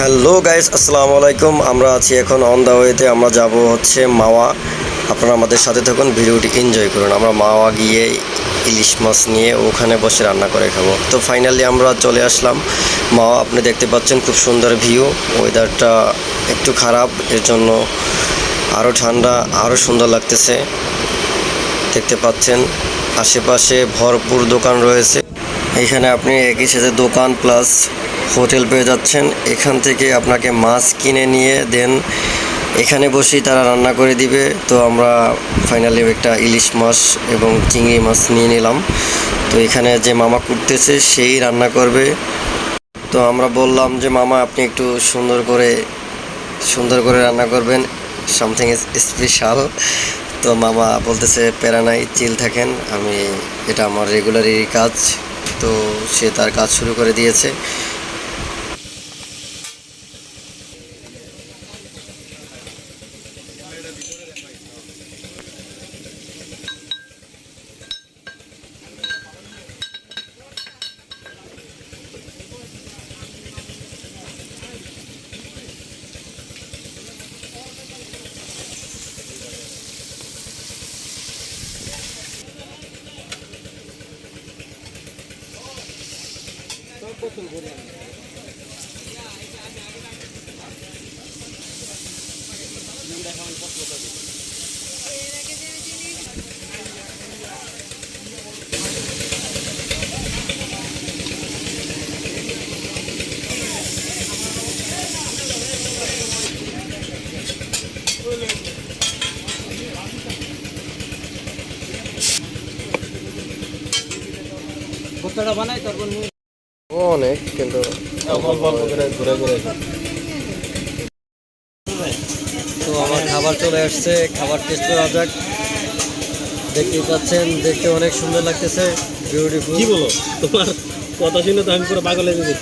Hello guys, আসসালামু আলাইকুম। আমরা আছি এখন অন দ্য ওয়েতে আমরা যাব হচ্ছে মাওয়া। আপনারা আমাদের সাথে থাকুন, ভিডিওটি এনজয় করুন। আমরা মাওয়া গিয়ে ইলিশ মাছ নিয়ে ওখানে বসে রান্না করে খাব। তো ফাইনালি আমরা চলে আসলাম মাওয়া। আপনি দেখতে পাচ্ছেন খুব সুন্দর ভিউ ওয়েদারটা একটু খারাপ, এর জন্য আরও ঠান্ডা আরও সুন্দর লাগতেছে। দেখতে পাচ্ছেন, আশেপাশে ভরপুর দোকান রয়েছে। এখানে আপনি একই সাথে দোকান প্লাস হোটেল পেয়ে যাচ্ছেন। এখান থেকে আপনাকে মাছ কিনে নিয়ে দেন। এখানে বসেই তারা রান্না করে দিবে। তো আমরা ফাইনালি একটা ইলিশ মাছ এবং চিংড়ি মাছ নিয়ে নিলাম। তো এখানে যে মামা কুটতেছে, সেই রান্না করবে। তো আমরা বললাম যে, মামা, আপনি একটু সুন্দর করে সুন্দর করে রান্না করবেন। সামথিং স্পেশাল তো মামা বলতেছে, প্যারা নাই চিল থাকেন। আমি, এটা আমার রেগুলারই কাজ। তো সে তার কাজ শুরু করে দিয়েছে। ভুট্টাটা বানাই তারপর অনেক কিন্তু অল্প অল্প ঘুরে ঘুরে। তো আমার খাবার চলে আসছে খাবার টেস্ট করা যাক দেখতে পাচ্ছেন দেখতে অনেক সুন্দর লাগতেছে। বিউটিফুল কি বলো? তোমার কথা শুনে তো আমি পুরো পাগল হয়ে গেছি।